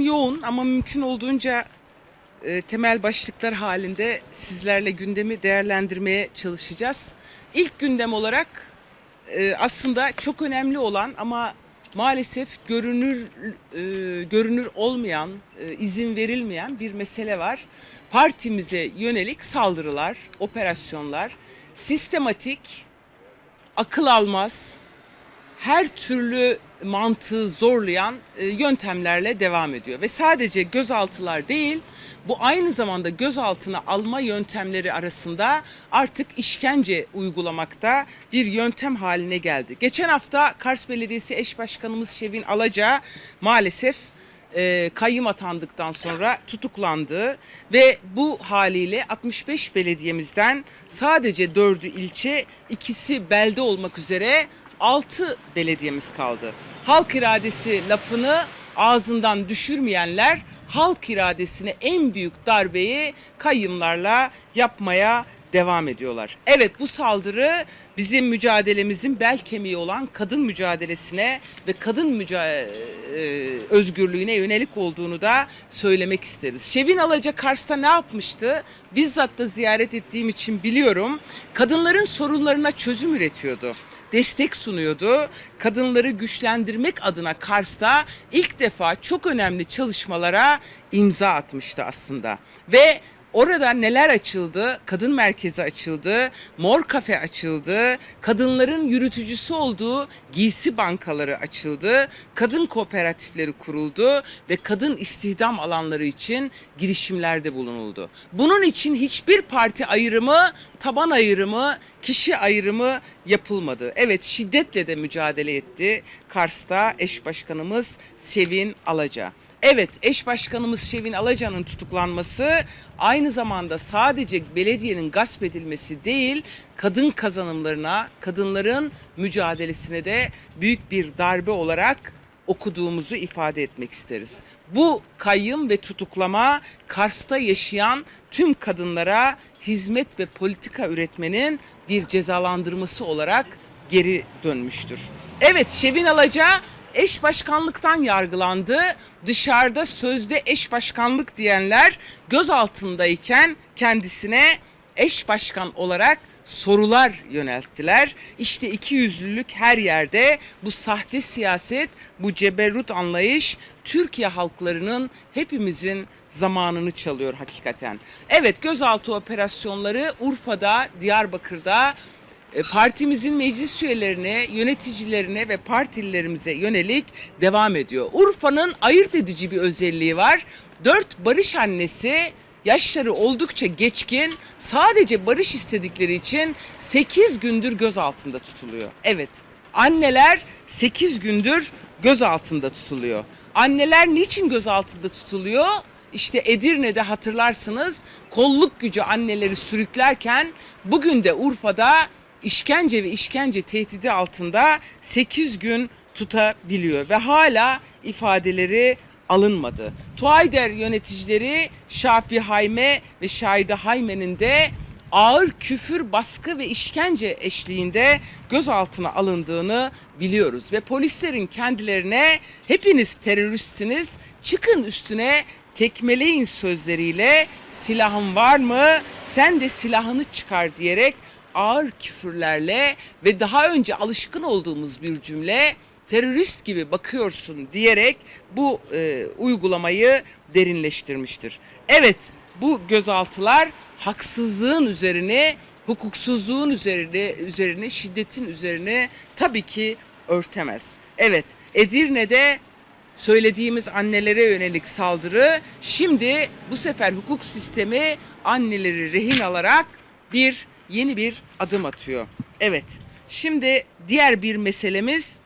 yoğun ama mümkün olduğunca e, temel başlıklar halinde sizlerle gündemi değerlendirmeye çalışacağız. İlk gündem olarak e, aslında çok önemli olan ama maalesef görünür e, görünür olmayan, e, izin verilmeyen bir mesele var. Partimize yönelik saldırılar, operasyonlar, sistematik, akıl almaz, her türlü mantığı zorlayan e, yöntemlerle devam ediyor. Ve sadece gözaltılar değil, bu aynı zamanda gözaltına alma yöntemleri arasında artık işkence uygulamakta bir yöntem haline geldi. Geçen hafta Kars Belediyesi Eş Başkanımız Şevin Alaca maalesef e, kayyım atandıktan sonra tutuklandı ve bu haliyle 65 belediyemizden sadece 4'ü ilçe, ikisi belde olmak üzere 6 belediyemiz kaldı. Halk iradesi lafını ağzından düşürmeyenler halk iradesine en büyük darbeyi kayyımlarla yapmaya devam ediyorlar. Evet bu saldırı bizim mücadelemizin bel kemiği olan kadın mücadelesine ve kadın müca- e, özgürlüğüne yönelik olduğunu da söylemek isteriz. Şevin Alaca Kars'ta ne yapmıştı? Bizzat da ziyaret ettiğim için biliyorum. Kadınların sorunlarına çözüm üretiyordu destek sunuyordu. Kadınları güçlendirmek adına Kars'ta ilk defa çok önemli çalışmalara imza atmıştı aslında. Ve Orada neler açıldı? Kadın merkezi açıldı, mor kafe açıldı, kadınların yürütücüsü olduğu giysi bankaları açıldı, kadın kooperatifleri kuruldu ve kadın istihdam alanları için girişimlerde bulunuldu. Bunun için hiçbir parti ayrımı, taban ayrımı, kişi ayrımı yapılmadı. Evet şiddetle de mücadele etti Kars'ta eş başkanımız Sevin Alaca. Evet, eş başkanımız Şevin Alaca'nın tutuklanması aynı zamanda sadece belediyenin gasp edilmesi değil, kadın kazanımlarına, kadınların mücadelesine de büyük bir darbe olarak okuduğumuzu ifade etmek isteriz. Bu kayyım ve tutuklama Kars'ta yaşayan tüm kadınlara hizmet ve politika üretmenin bir cezalandırması olarak geri dönmüştür. Evet, Şevin Alaca eş başkanlıktan yargılandı. Dışarıda sözde eş başkanlık diyenler gözaltındayken kendisine eş başkan olarak sorular yönelttiler. İşte iki yüzlülük her yerde bu sahte siyaset, bu ceberrut anlayış Türkiye halklarının hepimizin zamanını çalıyor hakikaten. Evet gözaltı operasyonları Urfa'da, Diyarbakır'da partimizin meclis üyelerine, yöneticilerine ve partililerimize yönelik devam ediyor. Urfa'nın ayırt edici bir özelliği var. Dört barış annesi yaşları oldukça geçkin sadece barış istedikleri için 8 gündür gözaltında tutuluyor. Evet anneler 8 gündür gözaltında tutuluyor. Anneler niçin gözaltında tutuluyor? İşte Edirne'de hatırlarsınız kolluk gücü anneleri sürüklerken bugün de Urfa'da işkence ve işkence tehdidi altında 8 gün tutabiliyor ve hala ifadeleri alınmadı. Tuayder yöneticileri Şafi Hayme ve Şahide Hayme'nin de ağır küfür, baskı ve işkence eşliğinde gözaltına alındığını biliyoruz. Ve polislerin kendilerine hepiniz teröristsiniz çıkın üstüne tekmeleyin sözleriyle silahın var mı sen de silahını çıkar diyerek ağır küfürlerle ve daha önce alışkın olduğumuz bir cümle terörist gibi bakıyorsun diyerek bu e, uygulamayı derinleştirmiştir. Evet bu gözaltılar haksızlığın üzerine, hukuksuzluğun üzerine, üzerine, şiddetin üzerine tabii ki örtemez. Evet Edirne'de söylediğimiz annelere yönelik saldırı şimdi bu sefer hukuk sistemi anneleri rehin alarak bir yeni bir adım atıyor. Evet. Şimdi diğer bir meselemiz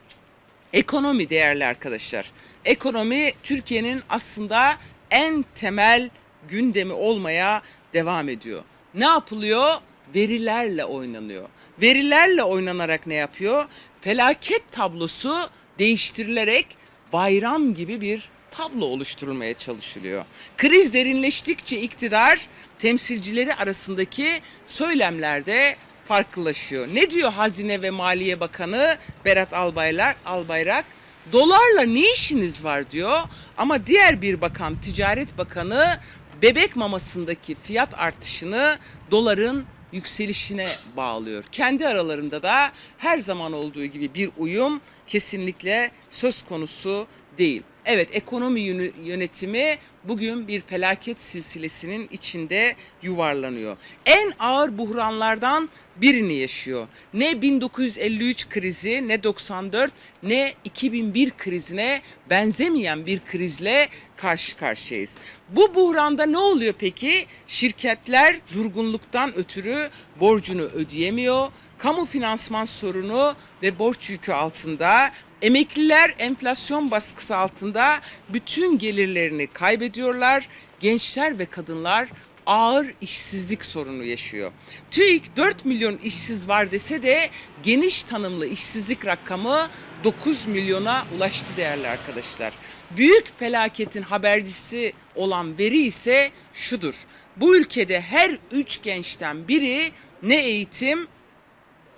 ekonomi değerli arkadaşlar. Ekonomi Türkiye'nin aslında en temel gündemi olmaya devam ediyor. Ne yapılıyor? Verilerle oynanıyor. Verilerle oynanarak ne yapıyor? Felaket tablosu değiştirilerek bayram gibi bir tablo oluşturulmaya çalışılıyor. Kriz derinleştikçe iktidar temsilcileri arasındaki söylemlerde farklılaşıyor. Ne diyor Hazine ve Maliye Bakanı Berat Albayrak? Albayrak Dolarla ne işiniz var diyor. Ama diğer bir bakan, Ticaret Bakanı bebek mamasındaki fiyat artışını doların yükselişine bağlıyor. Kendi aralarında da her zaman olduğu gibi bir uyum kesinlikle söz konusu değil. Evet ekonomi yönetimi bugün bir felaket silsilesinin içinde yuvarlanıyor. En ağır buhranlardan birini yaşıyor. Ne 1953 krizi ne 94 ne 2001 krizine benzemeyen bir krizle karşı karşıyayız. Bu buhranda ne oluyor peki? Şirketler durgunluktan ötürü borcunu ödeyemiyor. Kamu finansman sorunu ve borç yükü altında. Emekliler enflasyon baskısı altında bütün gelirlerini kaybediyorlar. Gençler ve kadınlar ağır işsizlik sorunu yaşıyor. TÜİK 4 milyon işsiz var dese de geniş tanımlı işsizlik rakamı 9 milyona ulaştı değerli arkadaşlar. Büyük felaketin habercisi olan veri ise şudur. Bu ülkede her üç gençten biri ne eğitim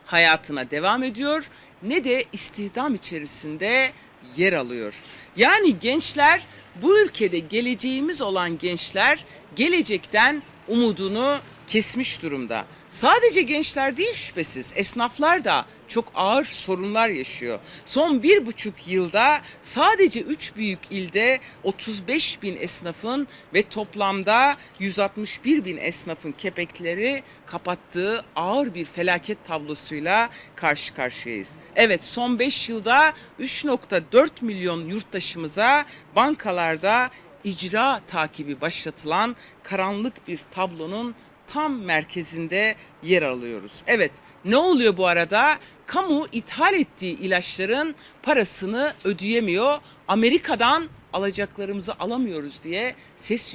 hayatına devam ediyor ne de istihdam içerisinde yer alıyor. Yani gençler bu ülkede geleceğimiz olan gençler gelecekten umudunu kesmiş durumda. Sadece gençler değil şüphesiz esnaflar da çok ağır sorunlar yaşıyor. Son bir buçuk yılda sadece üç büyük ilde 35 bin esnafın ve toplamda 161 bin esnafın kepekleri kapattığı ağır bir felaket tablosuyla karşı karşıyayız. Evet son 5 yılda 3.4 milyon yurttaşımıza bankalarda icra takibi başlatılan karanlık bir tablonun tam merkezinde yer alıyoruz. Evet ne oluyor bu arada? Kamu ithal ettiği ilaçların parasını ödeyemiyor. Amerika'dan alacaklarımızı alamıyoruz diye ses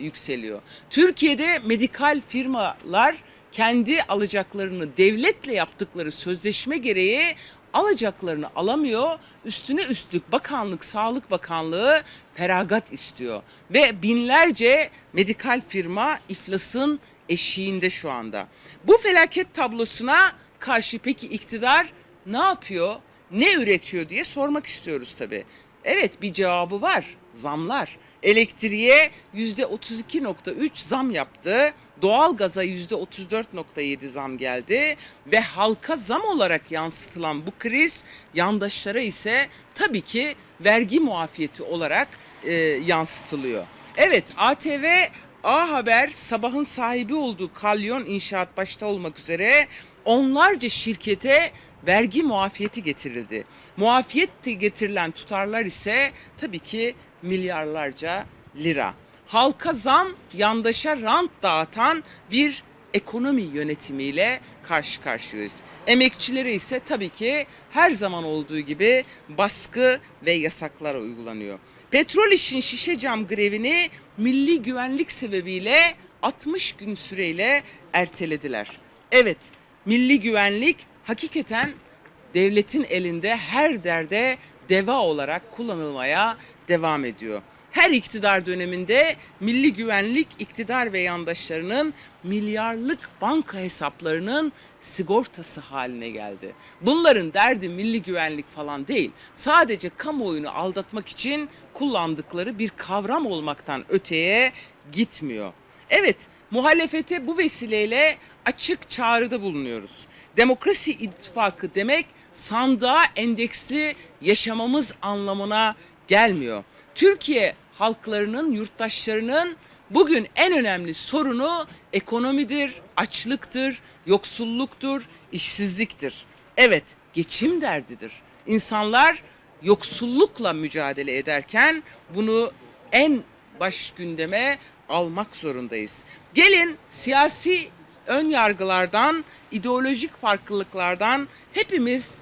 yükseliyor. Türkiye'de medikal firmalar kendi alacaklarını devletle yaptıkları sözleşme gereği alacaklarını alamıyor. Üstüne üstlük bakanlık, Sağlık Bakanlığı feragat istiyor. Ve binlerce medikal firma iflasın eşiğinde şu anda. Bu felaket tablosuna karşı peki iktidar ne yapıyor, ne üretiyor diye sormak istiyoruz tabii. Evet bir cevabı var. Zamlar. Elektriğe %32.3 zam yaptı. Doğalgaza %34.7 zam geldi ve halka zam olarak yansıtılan bu kriz yandaşlara ise tabii ki vergi muafiyeti olarak e, yansıtılıyor. Evet ATV A Haber sabahın sahibi olduğu Kalyon İnşaat başta olmak üzere onlarca şirkete vergi muafiyeti getirildi. Muafiyet getirilen tutarlar ise tabii ki milyarlarca lira. Halka zam, yandaşa rant dağıtan bir ekonomi yönetimiyle karşı karşıyayız. Emekçilere ise tabii ki her zaman olduğu gibi baskı ve yasaklar uygulanıyor. Petrol işin şişe cam grevini milli güvenlik sebebiyle 60 gün süreyle ertelediler. Evet, milli güvenlik hakikaten devletin elinde her derde deva olarak kullanılmaya devam ediyor. Her iktidar döneminde milli güvenlik iktidar ve yandaşlarının milyarlık banka hesaplarının sigortası haline geldi. Bunların derdi milli güvenlik falan değil. Sadece kamuoyunu aldatmak için kullandıkları bir kavram olmaktan öteye gitmiyor. Evet, muhalefete bu vesileyle açık çağrıda bulunuyoruz. Demokrasi ittifakı demek sandığa endeksi yaşamamız anlamına gelmiyor. Türkiye halklarının, yurttaşlarının bugün en önemli sorunu ekonomidir, açlıktır, yoksulluktur, işsizliktir. Evet, geçim derdidir. İnsanlar yoksullukla mücadele ederken bunu en baş gündeme almak zorundayız. Gelin siyasi ön yargılardan, ideolojik farklılıklardan hepimiz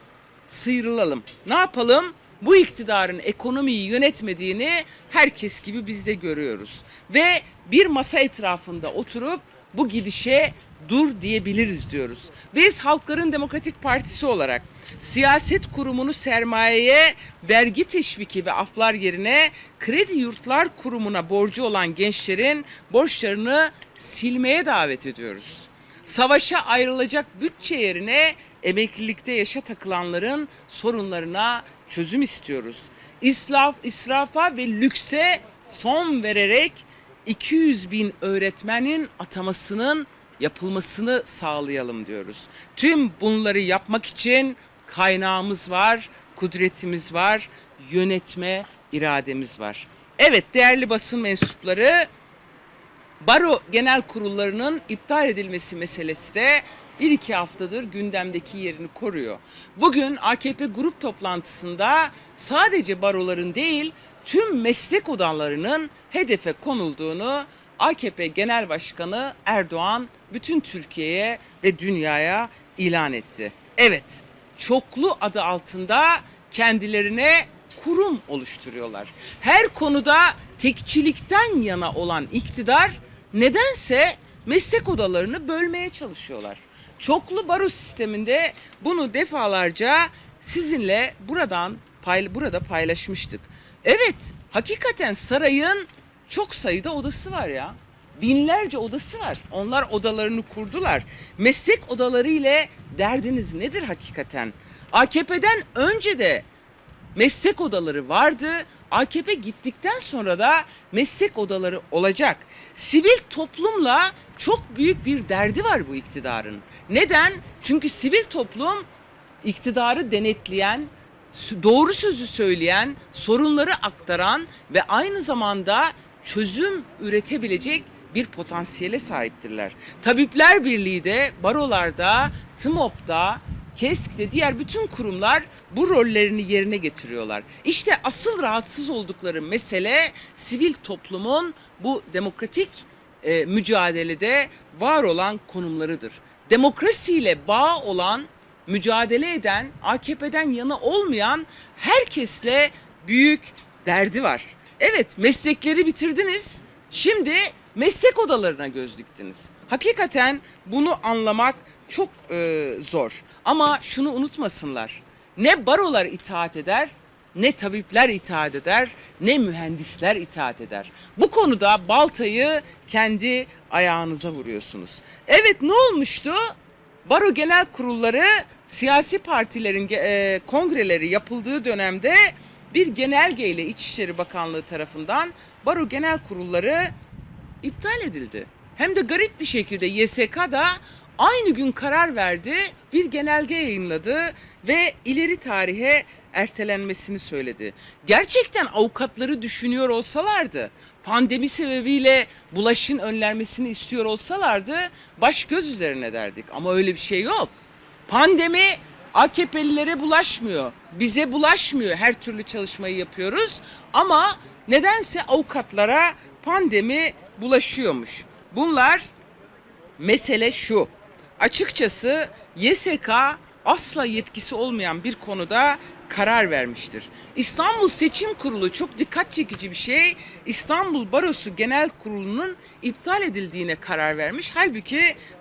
sıyrılalım. Ne yapalım? Bu iktidarın ekonomiyi yönetmediğini herkes gibi biz de görüyoruz. Ve bir masa etrafında oturup bu gidişe dur diyebiliriz diyoruz. Biz Halkların Demokratik Partisi olarak siyaset kurumunu sermayeye vergi teşviki ve aflar yerine kredi yurtlar kurumuna borcu olan gençlerin borçlarını silmeye davet ediyoruz. Savaşa ayrılacak bütçe yerine emeklilikte yaşa takılanların sorunlarına çözüm istiyoruz. İsraf, israfa ve lükse son vererek 200 bin öğretmenin atamasının yapılmasını sağlayalım diyoruz. Tüm bunları yapmak için kaynağımız var, kudretimiz var, yönetme irademiz var. Evet değerli basın mensupları Baro genel kurullarının iptal edilmesi meselesi de bir iki haftadır gündemdeki yerini koruyor. Bugün AKP grup toplantısında sadece baroların değil tüm meslek odalarının hedefe konulduğunu AKP Genel Başkanı Erdoğan bütün Türkiye'ye ve dünyaya ilan etti. Evet, çoklu adı altında kendilerine kurum oluşturuyorlar. Her konuda tekçilikten yana olan iktidar nedense meslek odalarını bölmeye çalışıyorlar. Çoklu baro sisteminde bunu defalarca sizinle buradan pay, burada paylaşmıştık. Evet, hakikaten sarayın çok sayıda odası var ya. Binlerce odası var. Onlar odalarını kurdular. Meslek odaları ile derdiniz nedir hakikaten? AKP'den önce de meslek odaları vardı. AKP gittikten sonra da meslek odaları olacak. Sivil toplumla çok büyük bir derdi var bu iktidarın. Neden? Çünkü sivil toplum iktidarı denetleyen, doğru sözü söyleyen, sorunları aktaran ve aynı zamanda çözüm üretebilecek bir potansiyele sahiptirler. Tabipler Birliği de, barolarda, TMOP'da, KESK'te diğer bütün kurumlar bu rollerini yerine getiriyorlar. İşte asıl rahatsız oldukları mesele sivil toplumun bu demokratik e, mücadelede var olan konumlarıdır. Demokrasiyle bağ olan, mücadele eden, AKP'den yana olmayan herkesle büyük derdi var. Evet meslekleri bitirdiniz. Şimdi meslek odalarına göz diktiniz. Hakikaten bunu anlamak çok e, zor. Ama şunu unutmasınlar. Ne barolar itaat eder, ne tabipler itaat eder, ne mühendisler itaat eder. Bu konuda baltayı kendi ayağınıza vuruyorsunuz. Evet ne olmuştu? Baro genel kurulları siyasi partilerin e, kongreleri yapıldığı dönemde bir genelgeyle İçişleri Bakanlığı tarafından baro genel kurulları iptal edildi. Hem de garip bir şekilde YSK da aynı gün karar verdi, bir genelge yayınladı ve ileri tarihe ertelenmesini söyledi. Gerçekten avukatları düşünüyor olsalardı, pandemi sebebiyle bulaşın önlenmesini istiyor olsalardı baş göz üzerine derdik ama öyle bir şey yok. Pandemi AKP'lilere bulaşmıyor. Bize bulaşmıyor. Her türlü çalışmayı yapıyoruz. Ama nedense avukatlara pandemi bulaşıyormuş. Bunlar mesele şu. Açıkçası YSK asla yetkisi olmayan bir konuda karar vermiştir. İstanbul Seçim Kurulu çok dikkat çekici bir şey. İstanbul Barosu Genel Kurulu'nun iptal edildiğine karar vermiş. Halbuki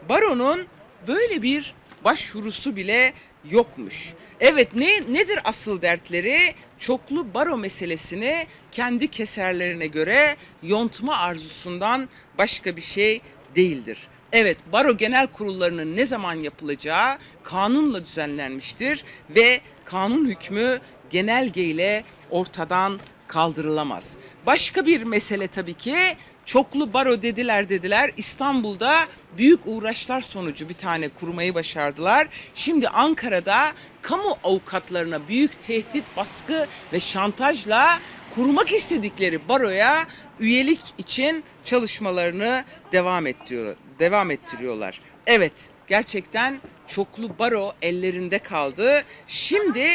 baronun böyle bir başvurusu bile yokmuş. Evet ne nedir asıl dertleri? Çoklu baro meselesini kendi keserlerine göre yontma arzusundan başka bir şey değildir. Evet, baro genel kurullarının ne zaman yapılacağı kanunla düzenlenmiştir ve kanun hükmü genelgeyle ortadan kaldırılamaz. Başka bir mesele tabii ki çoklu baro dediler dediler. İstanbul'da büyük uğraşlar sonucu bir tane kurmayı başardılar. Şimdi Ankara'da kamu avukatlarına büyük tehdit, baskı ve şantajla kurmak istedikleri baroya üyelik için çalışmalarını devam ettiriyor, devam ettiriyorlar. Evet, gerçekten çoklu baro ellerinde kaldı. Şimdi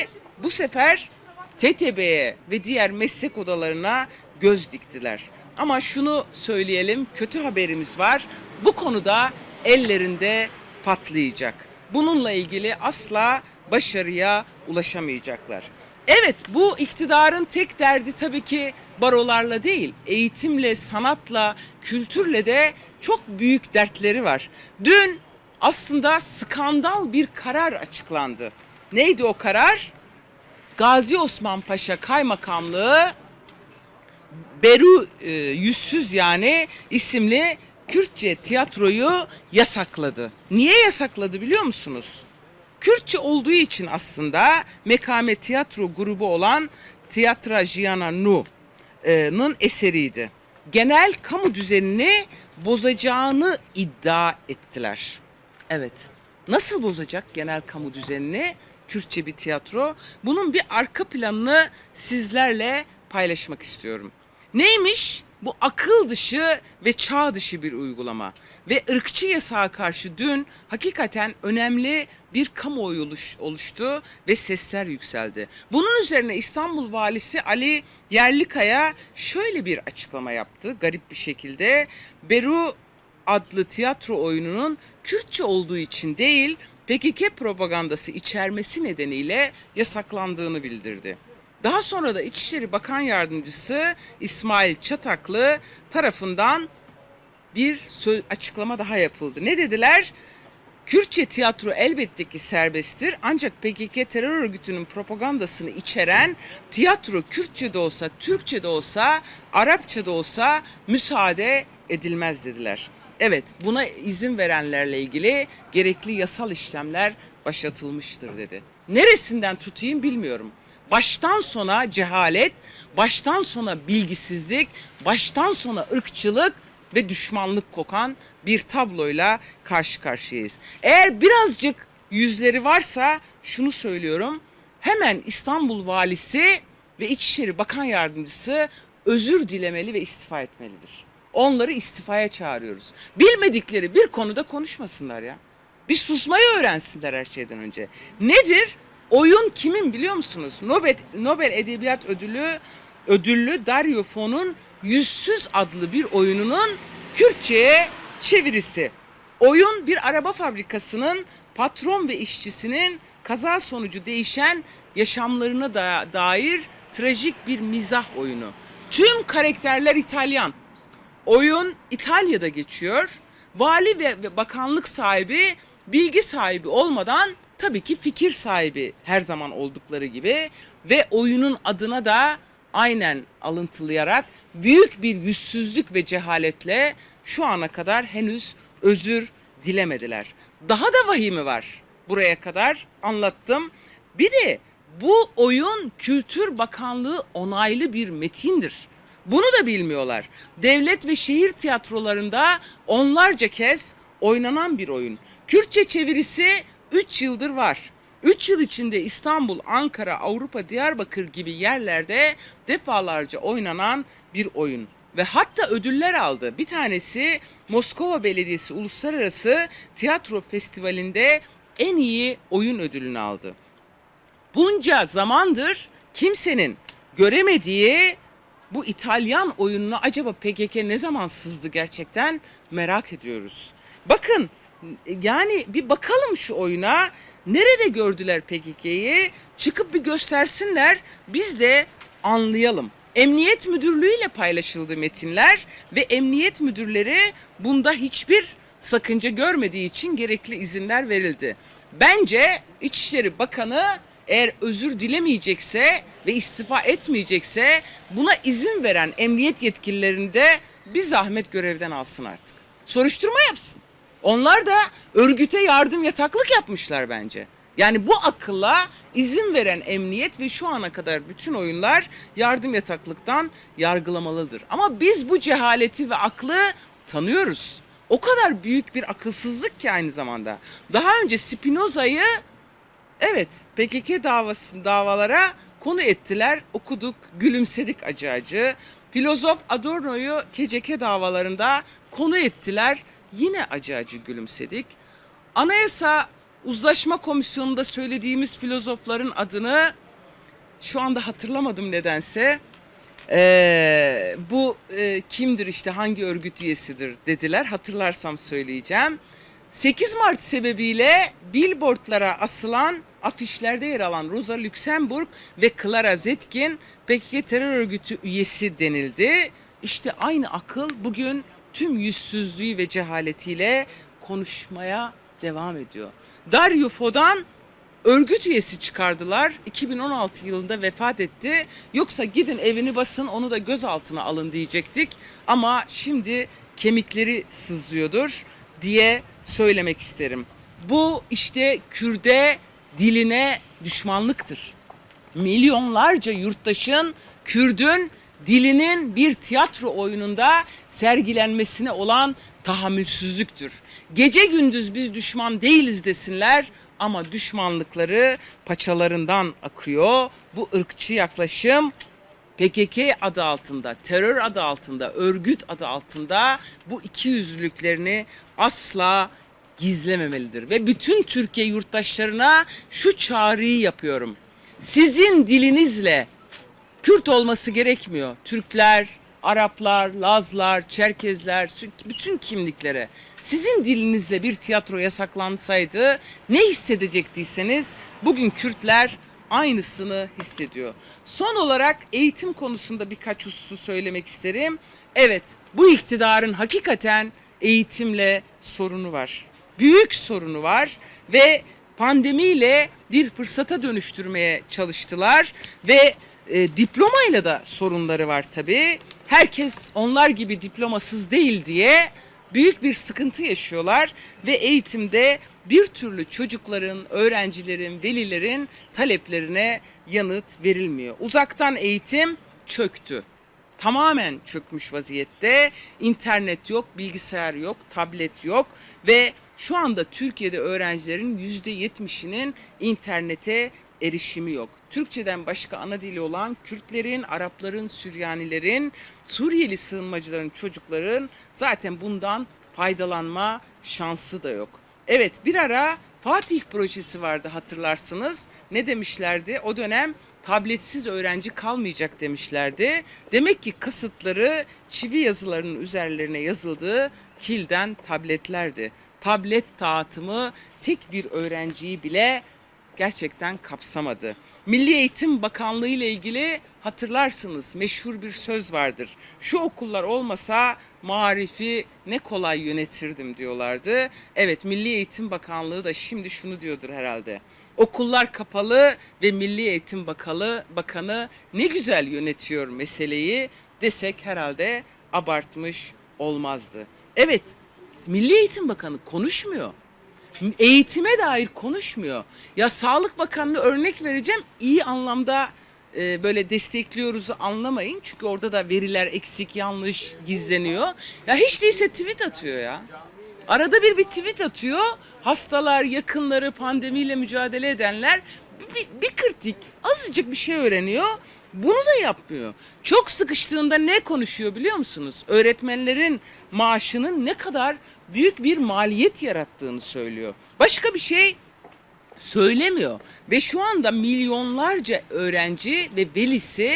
bu sefer TTB'ye ve diğer meslek odalarına göz diktiler. Ama şunu söyleyelim, kötü haberimiz var. Bu konuda ellerinde patlayacak. Bununla ilgili asla başarıya ulaşamayacaklar. Evet bu iktidarın tek derdi tabii ki barolarla değil, eğitimle, sanatla, kültürle de çok büyük dertleri var. Dün aslında skandal bir karar açıklandı. Neydi o karar? Gazi Osman Paşa Kaymakamlığı Beru e, Yüzsüz yani isimli Kürtçe tiyatroyu yasakladı. Niye yasakladı biliyor musunuz? Kürtçe olduğu için aslında Mekame Tiyatro grubu olan Tiyatra Jiana Nu'nun eseriydi. Genel kamu düzenini bozacağını iddia ettiler. Evet. Nasıl bozacak genel kamu düzenini? Kürtçe bir tiyatro. Bunun bir arka planını sizlerle paylaşmak istiyorum. Neymiş? Bu akıl dışı ve çağ dışı bir uygulama. Ve ırkçı yasağa karşı dün hakikaten önemli bir kamuoyu oluş- oluştu ve sesler yükseldi. Bunun üzerine İstanbul Valisi Ali Yerlikaya şöyle bir açıklama yaptı garip bir şekilde. Beru adlı tiyatro oyununun Kürtçe olduğu için değil, PKK propagandası içermesi nedeniyle yasaklandığını bildirdi. Daha sonra da İçişleri Bakan Yardımcısı İsmail Çataklı tarafından bir açıklama daha yapıldı. Ne dediler? Kürtçe tiyatro elbette ki serbesttir ancak PKK terör örgütünün propagandasını içeren tiyatro Kürtçe de olsa, Türkçe de olsa, Arapça da olsa müsaade edilmez dediler. Evet buna izin verenlerle ilgili gerekli yasal işlemler başlatılmıştır dedi. Neresinden tutayım bilmiyorum. Baştan sona cehalet, baştan sona bilgisizlik, baştan sona ırkçılık ve düşmanlık kokan bir tabloyla karşı karşıyayız. Eğer birazcık yüzleri varsa şunu söylüyorum. Hemen İstanbul Valisi ve İçişleri Bakan Yardımcısı özür dilemeli ve istifa etmelidir. Onları istifaya çağırıyoruz. Bilmedikleri bir konuda konuşmasınlar ya. Bir susmayı öğrensinler her şeyden önce. Nedir? Oyun kimin biliyor musunuz? Nobel, Nobel Edebiyat Ödülü ödüllü Dario Fo'nun Yüzsüz adlı bir oyununun Kürtçe'ye çevirisi. Oyun bir araba fabrikasının patron ve işçisinin kaza sonucu değişen yaşamlarına da dair trajik bir mizah oyunu. Tüm karakterler İtalyan. Oyun İtalya'da geçiyor. Vali ve bakanlık sahibi bilgi sahibi olmadan tabii ki fikir sahibi her zaman oldukları gibi ve oyunun adına da aynen alıntılayarak büyük bir yüzsüzlük ve cehaletle şu ana kadar henüz özür dilemediler. Daha da vahimi var. Buraya kadar anlattım. Bir de bu oyun Kültür Bakanlığı onaylı bir metindir. Bunu da bilmiyorlar. Devlet ve şehir tiyatrolarında onlarca kez oynanan bir oyun. Kürtçe çevirisi 3 yıldır var. 3 yıl içinde İstanbul, Ankara, Avrupa, Diyarbakır gibi yerlerde defalarca oynanan bir oyun. Ve hatta ödüller aldı. Bir tanesi Moskova Belediyesi Uluslararası Tiyatro Festivali'nde en iyi oyun ödülünü aldı bunca zamandır kimsenin göremediği bu İtalyan oyununa acaba PKK ne zaman sızdı gerçekten merak ediyoruz. Bakın yani bir bakalım şu oyuna. Nerede gördüler PKK'yi? Çıkıp bir göstersinler. Biz de anlayalım. Emniyet Müdürlüğü ile paylaşıldı metinler ve emniyet müdürleri bunda hiçbir sakınca görmediği için gerekli izinler verildi. Bence İçişleri Bakanı eğer özür dilemeyecekse ve istifa etmeyecekse buna izin veren emniyet yetkililerini de bir zahmet görevden alsın artık. Soruşturma yapsın. Onlar da örgüte yardım yataklık yapmışlar bence. Yani bu akılla izin veren emniyet ve şu ana kadar bütün oyunlar yardım yataklıktan yargılamalıdır. Ama biz bu cehaleti ve aklı tanıyoruz. O kadar büyük bir akılsızlık ki aynı zamanda. Daha önce Spinoza'yı Evet, PKK davası davalara konu ettiler, okuduk, gülümsedik acı acı. Filozof Adorno'yu KCK davalarında konu ettiler, yine acı acı gülümsedik. Anayasa Uzlaşma Komisyonu'nda söylediğimiz filozofların adını şu anda hatırlamadım nedense. Ee, bu e, kimdir işte hangi örgüt üyesidir dediler. Hatırlarsam söyleyeceğim. 8 Mart sebebiyle billboardlara asılan afişlerde yer alan Rosa Luxemburg ve Clara Zetkin PKK terör örgütü üyesi denildi. İşte aynı akıl bugün tüm yüzsüzlüğü ve cehaletiyle konuşmaya devam ediyor. Dario Fo'dan örgüt üyesi çıkardılar. 2016 yılında vefat etti. Yoksa gidin evini basın onu da gözaltına alın diyecektik. Ama şimdi kemikleri sızlıyordur diye söylemek isterim. Bu işte Kürde diline düşmanlıktır. Milyonlarca yurttaşın, Kürdün dilinin bir tiyatro oyununda sergilenmesine olan tahammülsüzlüktür. Gece gündüz biz düşman değiliz desinler ama düşmanlıkları paçalarından akıyor. Bu ırkçı yaklaşım PKK adı altında, terör adı altında, örgüt adı altında bu iki yüzlülüklerini asla gizlememelidir. Ve bütün Türkiye yurttaşlarına şu çağrıyı yapıyorum. Sizin dilinizle Kürt olması gerekmiyor. Türkler, Araplar, Lazlar, Çerkezler, bütün kimliklere sizin dilinizle bir tiyatro yasaklansaydı ne hissedecektiyseniz bugün Kürtler aynısını hissediyor. Son olarak eğitim konusunda birkaç hususu söylemek isterim. Evet, bu iktidarın hakikaten eğitimle sorunu var. Büyük sorunu var ve pandemiyle bir fırsata dönüştürmeye çalıştılar ve e, diplomayla da sorunları var tabii. Herkes onlar gibi diplomasız değil diye büyük bir sıkıntı yaşıyorlar ve eğitimde bir türlü çocukların, öğrencilerin, velilerin taleplerine yanıt verilmiyor. Uzaktan eğitim çöktü. Tamamen çökmüş vaziyette. İnternet yok, bilgisayar yok, tablet yok ve şu anda Türkiye'de öğrencilerin %70'inin internete erişimi yok. Türkçeden başka ana dili olan Kürtlerin, Arapların, Süryanilerin, Suriyeli sığınmacıların, çocukların zaten bundan faydalanma şansı da yok. Evet bir ara Fatih projesi vardı hatırlarsınız. Ne demişlerdi? O dönem tabletsiz öğrenci kalmayacak demişlerdi. Demek ki kasıtları çivi yazılarının üzerlerine yazıldığı kilden tabletlerdi. Tablet dağıtımı tek bir öğrenciyi bile gerçekten kapsamadı. Milli Eğitim Bakanlığı ile ilgili hatırlarsınız meşhur bir söz vardır. Şu okullar olmasa marifi ne kolay yönetirdim diyorlardı. Evet Milli Eğitim Bakanlığı da şimdi şunu diyordur herhalde. Okullar kapalı ve Milli Eğitim Bakanı, Bakanı ne güzel yönetiyor meseleyi desek herhalde abartmış olmazdı. Evet Milli Eğitim Bakanı konuşmuyor eğitime dair konuşmuyor. Ya Sağlık Bakanlığı örnek vereceğim iyi anlamda e, böyle destekliyoruzu anlamayın. Çünkü orada da veriler eksik, yanlış, gizleniyor. Ya hiç değilse tweet atıyor ya. Arada bir bir tweet atıyor. Hastalar, yakınları, pandemiyle mücadele edenler bir, bir, bir kritik, azıcık bir şey öğreniyor. Bunu da yapmıyor. Çok sıkıştığında ne konuşuyor biliyor musunuz? Öğretmenlerin maaşının ne kadar büyük bir maliyet yarattığını söylüyor. Başka bir şey söylemiyor. Ve şu anda milyonlarca öğrenci ve velisi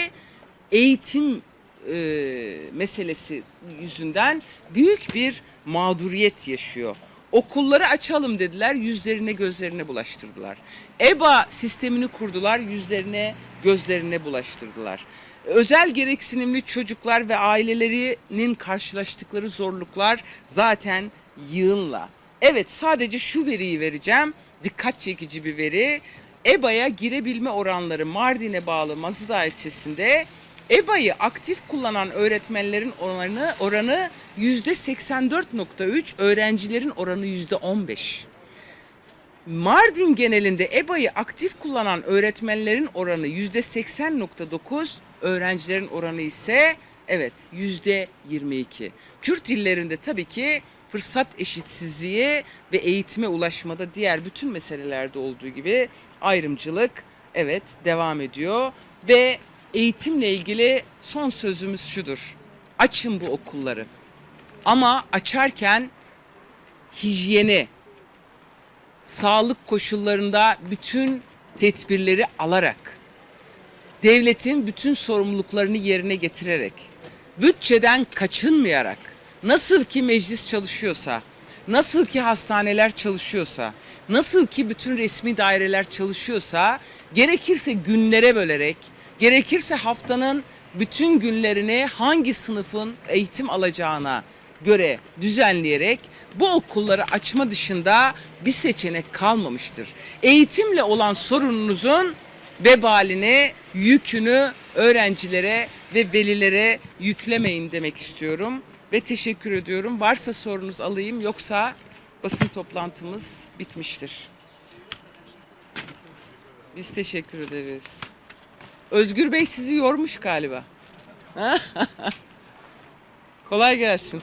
eğitim e, meselesi yüzünden büyük bir mağduriyet yaşıyor. Okulları açalım dediler, yüzlerine gözlerine bulaştırdılar. EBA sistemini kurdular, yüzlerine gözlerine bulaştırdılar. Özel gereksinimli çocuklar ve ailelerinin karşılaştıkları zorluklar zaten yığınla. Evet sadece şu veriyi vereceğim. Dikkat çekici bir veri. EBA'ya girebilme oranları Mardin'e bağlı Mazıdağ ilçesinde EBA'yı aktif kullanan öğretmenlerin oranı oranı yüzde 84.3, öğrencilerin oranı yüzde 15. Mardin genelinde EBA'yı aktif kullanan öğretmenlerin oranı yüzde 80.9, öğrencilerin oranı ise evet yüzde 22. Kürt illerinde tabii ki fırsat eşitsizliği ve eğitime ulaşmada diğer bütün meselelerde olduğu gibi ayrımcılık evet devam ediyor ve eğitimle ilgili son sözümüz şudur. Açın bu okulları. Ama açarken hijyeni, sağlık koşullarında bütün tedbirleri alarak, devletin bütün sorumluluklarını yerine getirerek, bütçeden kaçınmayarak, Nasıl ki meclis çalışıyorsa, nasıl ki hastaneler çalışıyorsa, nasıl ki bütün resmi daireler çalışıyorsa, gerekirse günlere bölerek, gerekirse haftanın bütün günlerini hangi sınıfın eğitim alacağına göre düzenleyerek bu okulları açma dışında bir seçenek kalmamıştır. Eğitimle olan sorununuzun vebalini, yükünü öğrencilere ve velilere yüklemeyin demek istiyorum ve teşekkür ediyorum. Varsa sorunuz alayım yoksa basın toplantımız bitmiştir. Biz teşekkür ederiz. Özgür Bey sizi yormuş galiba. Kolay gelsin.